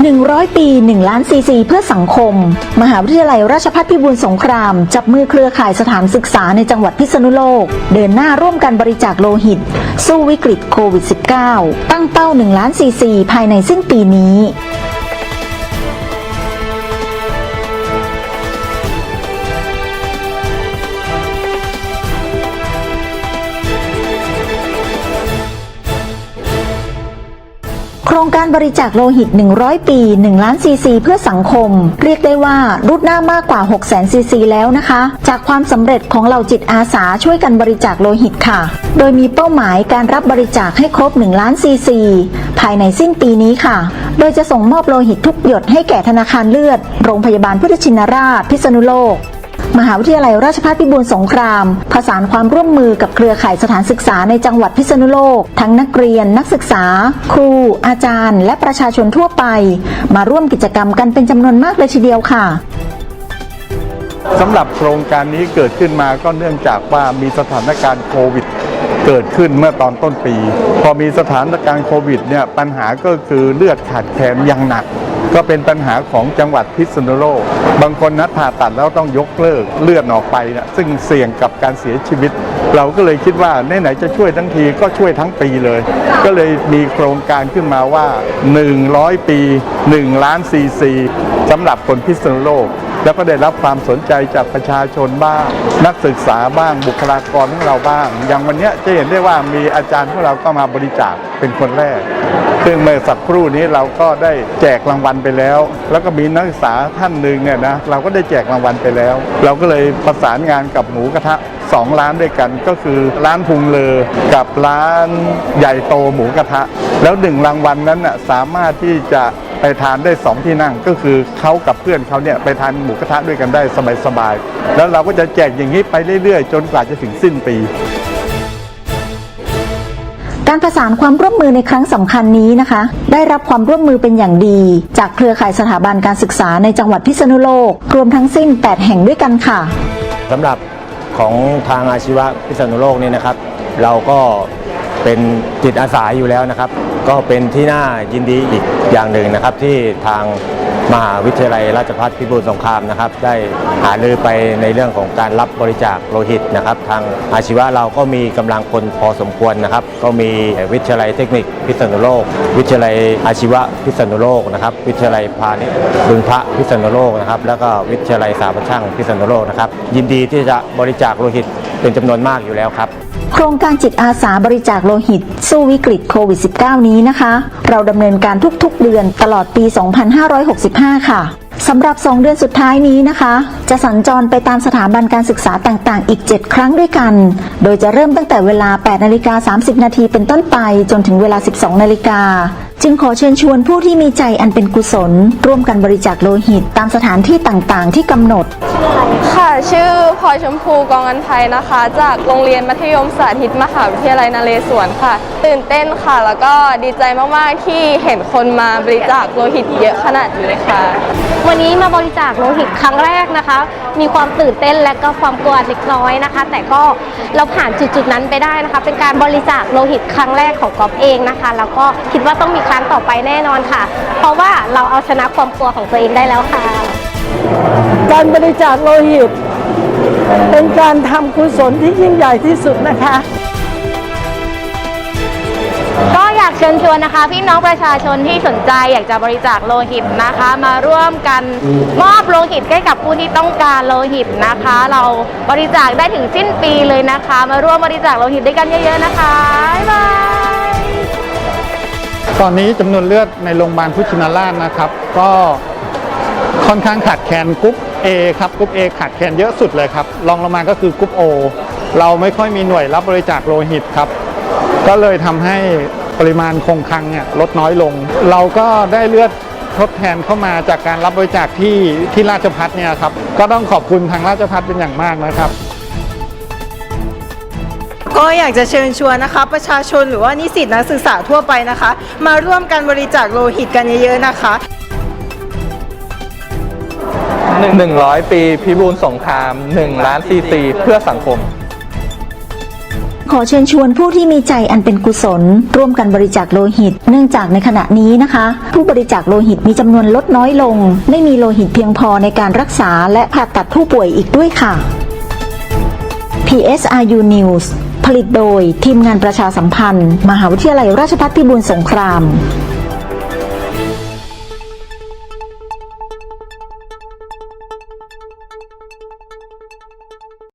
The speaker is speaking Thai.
100 ปี 1 ล้านซีซีเพื่อสังคม มหาวิทยาลัยราชภัฏพิบูลสงคราม จับมือเครือข่ายสถานศึกษาในจังหวัดพิษณุโลก เดินหน้าร่วมกันบริจาคโลหิต สู้วิกฤตโควิด -19 ตั้งเป้า 1 ล้านซีซีภายในสิ้นปีนี้ โครงการบริจาคโลหิต 100 ปี 1 ล้านซีซีเพื่อสังคม เรียกได้ว่ารุดหน้ามากกว่า 6 0 0 0 0ซีซีแล้วนะคะ จากความสำเร็จของเหล่าจิตอาสาช่วยกันบริจาคโลหิตค่ะ โดยมีเป้าหมายการรับบริจาคให้ครบ 1 ล้านซีซีภายในสิ้นปีนี้ค่ะ โดยจะส่งมอบโลหิตทุกหยดให้แก่ธนาคารเลือด โรงพยาบาลพุทธชินราช พิษณุโลก มหาวิทยาลัยราชภัฏพิบูลสงคราม ผสานความร่วมมือกับเครือข่ายสถานศึกษาในจังหวัดพิษณุโลก ทั้งนักเรียน นักศึกษา ครู อาจารย์ และประชาชนทั่วไป มาร่วมกิจกรรมกันเป็นจำนวนมากเลยทีเดียวค่ะสำหรับโครงการนี้เกิดขึ้นมาก็เนื่องจากว่ามีสถานการณ์โควิด เกิดขึ้นเมื่อตอนต้นปี พอมีสถานการณ์โควิดเนี่ยปัญหาก็คือเลือดขาดแคลนอย่างหนัก ก็เป็นปัญหาของจังหวัดพิษณุโลก บางคนนัดผ่าตัดแล้วต้องยกเลิกเลือดออกไปนะซึ่งเสี่ยงกับการเสียชีวิต เราก็เลยคิดว่าไหนๆจะช่วยทั้งทีก็ช่วยทั้งปีเลย ก็เลยมีโครงการขึ้นมาว่า 100 ปี 1 ล้านซีซีสำหรับคนพิษณุโลก แล้วก็ได้รับความสนใจจากประชาชนบ้าง นักศึกษาบ้างบุคลากรของเราบ้าง อย่างวันนี้จะเห็นได้ว่ามีอาจารย์ของเราก็มาบริจาคเป็นคนแรกซึ่งเมื่อสักครู่นี้เราก็ได้แจกรางวัลไปแล้ว แล้วก็มีนักศึกษาท่านหนึ่งเนี่ยนะเราก็ได้แจกรางวัลไปแล้ว เราก็เลยประสานงานกับหมูกระทะ สองร้านด้วยกันก็คือร้านพุงเลอกับร้านใหญ่โตหมูกระทะ แล้วหนึ่งรางวัลนั้นน่ะสามารถที่จะไปทานได้สองที่นั่งก็คือเขากับเพื่อนเขาเนี่ยไปทานหมูกระทะด้วยกันได้สบายๆแล้วเราก็จะแจกอย่างนี้ไปเรื่อยๆ จนกว่าจะถึงสิ้นปีการประสานความร่วมมือในครั้งสำคัญนี้นะคะ ได้รับความร่วมมือเป็นอย่างดี จากเครือข่ายสถาบันการศึกษาในจังหวัดพิษณุโลก รวมทั้งสิ้น 8 แห่งด้วยกันค่ะสำหรับ ของทางอาชีวะพิษณุโลกนี่นะครับ เราก็ เป็นจิตอาสาอยู่แล้วนะครับ ก็เป็นที่น่ายินดีอีกอย่างหนึ่งนะครับ ที่ทางมหาวิทยาลัยราชภัฏพิบูลสงครามนะครับ ได้หารือไปในเรื่องของการรับบริจาคโลหิตนะครับ ทางอาชีวะเราก็มีกำลังคนพอสมควรนะครับ ก็มีวิทยาลัยเทคนิคพิษณุโลก วิทยาลัยอาชีวะพิษณุโลกนะครับ วิทยาลัยพาณิชย์บึงพระพิษณุโลกนะครับ แล้วก็วิทยาลัยสาปัช่างพิษณุโลกนะครับ ยินดีที่จะบริจาคโลหิตเป็นจำนวนมากอยู่แล้วครับ โครงการจิตอาสาบริจาคโลหิต สู้วิกฤตโควิด -19 นี้นะคะ เราดำเนินการทุกๆ เดือนตลอดปี 2565 ค่ะสำหรับ 2 เดือนสุดท้ายนี้นะคะ จะสัญจรไปตามสถาบันการศึกษาต่างๆ อีก 7 ครั้งด้วยกัน โดยจะเริ่มตั้งแต่เวลา 8 นาฬิกา 30 นาทีเป็นต้นไปจนถึงเวลา 12 นาฬิกา จึงขอเชิญชวนผู้ที่มีใจอันเป็นกุศล ร่วมกันบริจาคโลหิตตามสถานที่ต่างๆ ที่กำหนด ค่ะ ชื่อพลอยชมพูกองอันไทยนะคะ จากโรงเรียนมัธยมสาธิตมหาวิทยาลัยนเรศวรค่ะ ตื่นเต้นค่ะ แล้วก็ดีใจมาก ๆ ที่เห็นคนมาบริจาคโลหิตเยอะขนาดนี้ค่ะ วันนี้มาบริจาคโลหิตครั้งแรกนะคะ มีความตื่นเต้นและก็ความกลัวเล็กน้อยนะคะ แต่ก็เราผ่านจุด ๆ นั้นไปได้นะคะ เป็นการบริจาคโลหิตครั้งแรกของกอฟเองนะคะ แล้วก็คิดว่าต้องมีครั้งต่อไปแน่นอนค่ะ เพราะว่าเราเอาชนะความกลัวของตัวเองได้แล้วค่ะ การบริจาคโลหิต เป็นการทำกุศลที่ยิ่งใหญ่ที่สุดนะคะ ก็อยากเชิญชวนนะคะ พี่น้องประชาชนที่สนใจอยากจะบริจาคโลหิตนะคะ มาร่วมกันมอบโลหิตให้กับผู้ที่ต้องการโลหิตนะคะ เราบริจาคได้ถึงสิ้นปีเลยนะคะ มาร่วมบริจาคโลหิตด้วยกันเยอะ ๆนะคะบ๊ายบายตอนนี้จำนวนเลือดในโรงพยาบาลพุทธชินราชนะครับ ก็ ค่อนข้างขาดแคลนกรุ๊ป A ครับกรุ๊ป A ขาดแคลนเยอะสุดเลยครับรองลงมาก็คือกรุ๊ป O เราไม่ค่อยมีหน่วยรับบริจาคโลหิตครับ ก็เลยทำให้ปริมาณคงคลังเนี่ยลดน้อยลง เราก็ได้เลือดทดแทนเข้ามาจากการรับบริจาคที่ที่ราชพัฒเนี่ยครับก็ต้องขอบคุณทางราชพัฒเป็นอย่างมากนะครับก็อยากจะเชิญชวนนะคะ ประชาชนหรือว่านิสิตนักศึกษาทั่วไปนะคะ มาร่วมกันบริจาคโลหิตกันเยอะๆนะคะ 100 ปีพิบูลสงคราม 1 ล้านซีซีเพื่อสังคม ขอเชิญชวนผู้ที่มีใจอันเป็นกุศล ร่วมกันบริจาคโลหิต เนื่องจากในขณะนี้นะคะ ผู้บริจาคโลหิตมีจำนวนลดน้อยลง ไม่มีโลหิตเพียงพอในการรักษาและผ่าตัดผู้ป่วยอีกด้วยค่ะ PSRU News ผลิตโดยทีมงานประชาสัมพันธ์ มหาวิทยาลัยราชภัฏพิบูลสงคราม